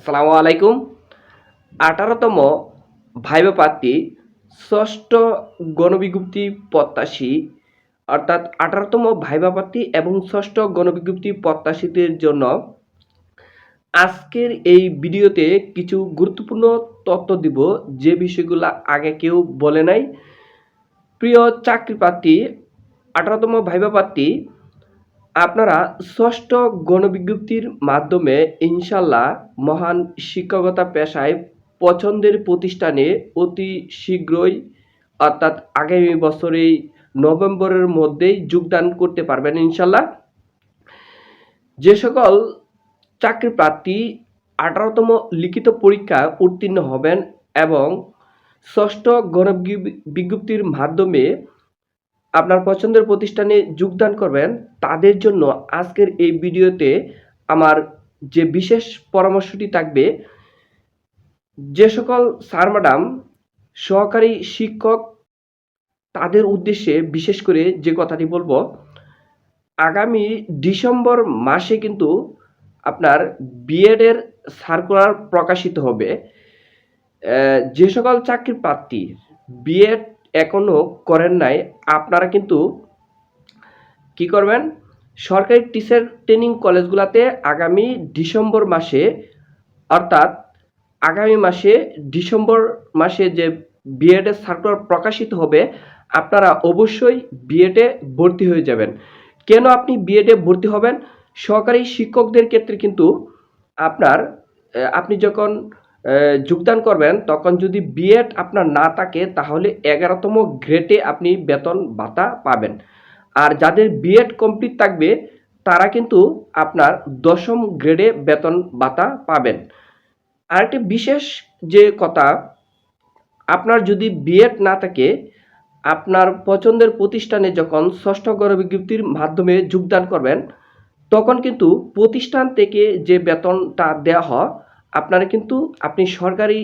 আসসালামু আলাইকুম। আঠারোতম ভাইবা ষষ্ঠ গণবিজ্ঞপ্তি প্রত্যাশী, অর্থাৎ আঠারোতম ভাইবা প্রার্থী এবং ষষ্ঠ গণবিজ্ঞপ্তি প্রত্যাশীদের জন্য আজকের এই ভিডিওতে কিছু গুরুত্বপূর্ণ তথ্য দিব। যে বিষয়গুলো আগে কেউ বলে নাই। প্রিয় চাকরি প্রার্থী আঠারোতম ভাইবা আপনারা ষষ্ঠ গণবিজ্ঞপ্তির মাধ্যমে ইনশাল্লাহ মহান শিক্ষকতা পেশায় পছন্দের প্রতিষ্ঠানে অতি শীঘ্রই, অর্থাৎ আগামী বছরেই নভেম্বরের মধ্যেই যোগদান করতে পারবেন ইনশাল্লাহ যে সকল চাকরি প্রার্থী আঠারোতম লিখিত পরীক্ষা উত্তীর্ণ হবেন এবং ষষ্ঠ গণবিজ্ঞপ্তির মাধ্যমে আপনার পছন্দের প্রতিষ্ঠানে যোগদান করবেন, তাদের জন্য আজকের এই ভিডিওতে আমার যে বিশেষ পরামর্শটি থাকবে, যে সকল স্যার ম্যাডাম সহকারী শিক্ষক, তাদের উদ্দেশ্যে বিশেষ করে যে কথাটি বলব, আগামী ডিসেম্বর মাসে কিন্তু আপনার বিএডের সার্কুলার প্রকাশিত হবে। যে সকল চাকরির প্রার্থী বিএড এখনও করেন নাই। আপনারা কিন্তু কি করবেন? সরকারি টিচার ট্রেনিং কলেজগুলোতে আগামী ডিসেম্বর মাসে, অর্থাৎ আগামী মাসে, ডিসেম্বর মাসে যে বিএডের সার্কুলার প্রকাশিত হবে, আপনারা অবশ্যই বিএডে ভর্তি হয়ে যাবেন। কেন আপনি বিএডে ভর্তি হবেন? সহকারী শিক্ষকদের ক্ষেত্রে কিন্তু আপনার আপনি যখন যোগদান করবেন, তখন যদি বিএড আপনার না থাকে, তাহলে এগারোতম গ্রেডে আপনি বেতন ভাতা পাবেন। আর যাদের বিএড কমপ্লিট থাকবে, তারা কিন্তু আপনার দশম গ্রেডে বেতন ভাতা পাবেন। আর একটি বিশেষ যে কথা, আপনার যদি বিএড না থাকে, আপনার পছন্দের প্রতিষ্ঠানে যখন ষষ্ঠ গণবিজ্ঞপ্তির মাধ্যমে যোগদান করবেন, তখন কিন্তু প্রতিষ্ঠান থেকে যে বেতনটা দেওয়া হয় আপনারা কিন্তু আপনি সরকারি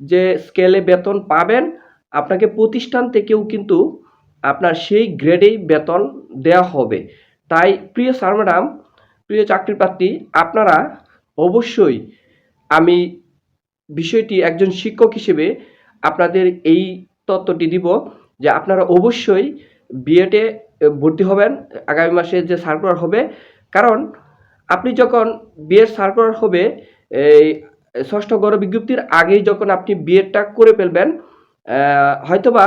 যে স্কেলে বেতন পাবেন, আপনাকে প্রতিষ্ঠান থেকেও কিন্তু আপনার সেই গ্রেডেই বেতন দেওয়া হবে। তাই প্রিয় স্যার ম্যাডাম প্রিয় চাকরি প্রার্থী, আপনারা অবশ্যই আমি বিষয়টি একজন শিক্ষক হিসেবে আপনাদের এই তত্ত্বটি দিব যে আপনারা অবশ্যই বিএডে ভর্তি হবেন, আগামী মাসে যে সার্কুলার হবে। কারণ আপনি যখন বিএড সার্কুলার হবে এই ষষ্ঠ গড় বিজ্ঞপ্তির আগেই যখন আপনি বিএডটা করে ফেলবেন হয়তোবা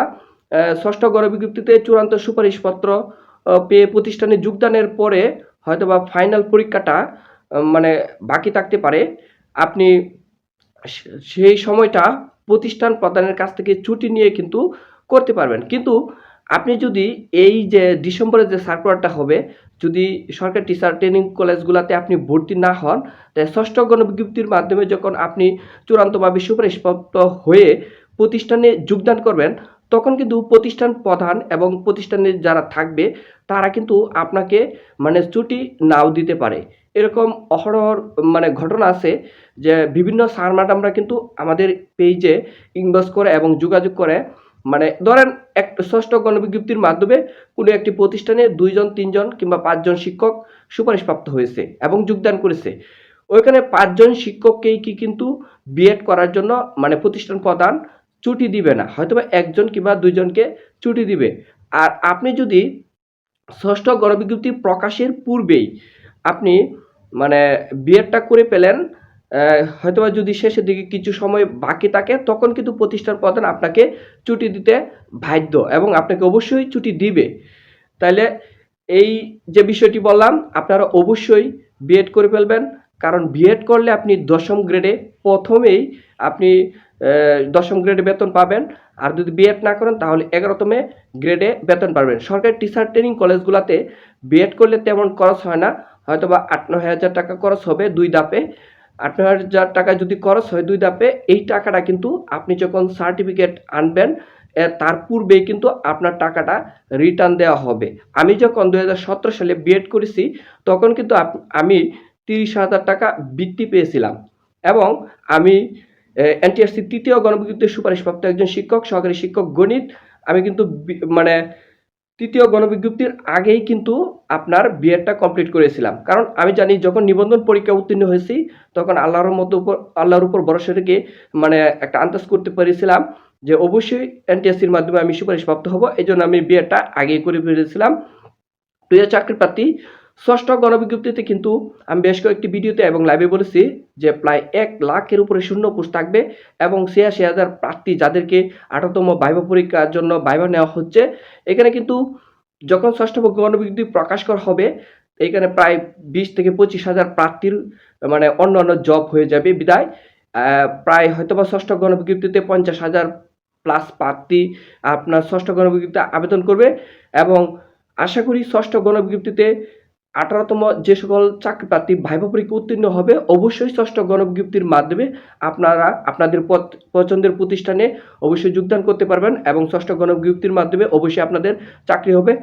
ষষ্ঠ গড় বিজ্ঞপ্তিতে চূড়ান্ত সুপারিশপত্র পেয়ে প্রতিষ্ঠানে যোগদানের পরে হয়তোবা ফাইনাল পরীক্ষাটা মানে বাকি থাকতে পারে। আপনি সেই সময়টা প্রতিষ্ঠান প্রধানের কাছ থেকে ছুটি নিয়ে কিন্তু করতে পারবেন। কিন্তু আপনি যদি এই যে ডিসেম্বরে যে সার্কুলারটা হবে যদি সরকারি টিচার ট্রেনিং কলেজগুলোতে আপনি ভর্তি না হন তাই ষষ্ঠ গণবিজ্ঞপ্তির মাধ্যমে যখন আপনি চূড়ান্তভাবে সুপারিশপ্রাপ্ত হয়ে প্রতিষ্ঠানে যোগদান করবেন, তখন কিন্তু প্রতিষ্ঠান প্রধান এবং প্রতিষ্ঠানে যারা থাকবে, তারা কিন্তু আপনাকে মানে ছুটি নাও দিতে পারে। এরকম অহরহ মানে ঘটনা আছে যে বিভিন্ন স্যার ম্যাডামরা কিন্তু আমাদের পেজে ইনবক্স করে এবং যোগাযোগ করে মানে ধরেন এক ষষ্ঠ গণবিজ্ঞপ্তির মাধ্যমে কোনো একটি প্রতিষ্ঠানে দুইজন, তিনজন কিংবা পাঁচজন শিক্ষক সুপারিশপ্রাপ্ত হয়েছে এবং যোগদান করেছে। ওইখানে পাঁচজন শিক্ষককেই কি কিন্তু বিএড করার জন্য মানে প্রতিষ্ঠান প্রদান ছুটি দিবে না, হয়তোবা একজন কিংবা দুইজনকে ছুটি দিবে। আর আপনি যদি ষষ্ঠ গণবিজ্ঞপ্তি প্রকাশের পূর্বেই আপনি মানে বিএডটা করে পেলেন হয়তোবা যদি শেষের দিকে কিছু সময় বাকি থাকে, তখন কিন্তু প্রতিষ্ঠান প্রধান আপনাকে ছুটি দিতে বাধ্য এবং আপনাকে অবশ্যই ছুটি দিবে। তাইলে এই যে বিষয়টি বললাম, আপনারা অবশ্যই বিএড করে ফেলবেন। কারণ বিএড করলে আপনি দশম গ্রেডে প্রথমেই আপনি দশম গ্রেডে বেতন পাবেন। আর যদি বিএড না করেন, তাহলে এগারোতমে গ্রেডে বেতন পাবেন। সরকারি টিচার ট্রেনিং কলেজগুলোতে বিএড করলে তেমন খরচ হয় না। হয়তো বা আট নয় হাজার টাকা খরচ হবে দুই ধাপে। নয় হাজার টাকা যদি খরচ হয় দুই ধাপে, এই টাকাটা কিন্তু আপনি যখন সার্টিফিকেট আনবেন তার পূর্বেই কিন্তু আপনার টাকাটা রিটার্ন দেওয়া হবে। আমি যখন দু হাজার সতেরো সালে বিএড করেছি, তখন কিন্তু আমি তিরিশ হাজার টাকা বৃত্তি পেয়েছিলাম এবং আমি এনটিআরসি তৃতীয় গণবিজ্ঞপ্তির সুপারিশপ্রাপ্ত একজন শিক্ষক, সহকারী শিক্ষক, গণিত, আমি কিন্তু মানে তৃতীয় গণবিজ্ঞপ্তির আগেই কিন্তু আপনার বিএডটা কমপ্লিট করেছিলাম। কারণ আমি জানি যখন নিবন্ধন পরীক্ষা উত্তীর্ণ হয়েছি, তখন আল্লাহর মতো উপর, আল্লাহর উপর ভরসা রেখে মানে একটা আন্দাজ করতে পেরেছিলাম যে অবশ্যই এনটিএসসির মাধ্যমে আমি সুপারিশ প্রাপ্ত হব। এই জন্য আমি বিএডটা আগেই করে ফেলেছিলাম। প্রিয় চাকরি প্রার্থী ষষ্ঠ গণবিজ্ঞপ্তিতে কিন্তু আমি বেশ কয়েকটি ভিডিওতে এবং লাইভে বলেছি যে প্রায় এক লাখের উপরে শূন্য পোস্ট থাকবে এবং ছিয়াশি হাজার প্রার্থী যাদেরকে আঠারোতম ভাইবা পরীক্ষার জন্য ভাইবা নেওয়া হচ্ছে। এখানে কিন্তু যখন ষষ্ঠ গণবিজ্ঞপ্তি প্রকাশ করা হবে, এখানে প্রায় বিশ থেকে পঁচিশ হাজার প্রার্থীর মানে অন্য অন্য জব হয়ে যাবে বিদায়। প্রায় হয়তোবা ষষ্ঠ গণবিজ্ঞপ্তিতে পঞ্চাশ হাজার প্লাস প্রার্থী আপনার ষষ্ঠ গণবিজ্ঞপ্তিতে আবেদন করবে এবং আশা করি ষষ্ঠ গণবিজ্ঞপ্তিতে আঠারোতম যে সকল চাকরি প্রার্থী ভাইবা পরীক্ষা উত্তীর্ণ হবে, অবশ্যই ষষ্ঠ গণবিজ্ঞপ্তির মাধ্যমে আপনারা আপনাদের পছন্দের প্রতিষ্ঠানে অবশ্যই যোগদান করতে পারবেন এবং ষষ্ঠ গণবিজ্ঞপ্তির মাধ্যমে অবশ্যই আপনাদের চাকরি হবে।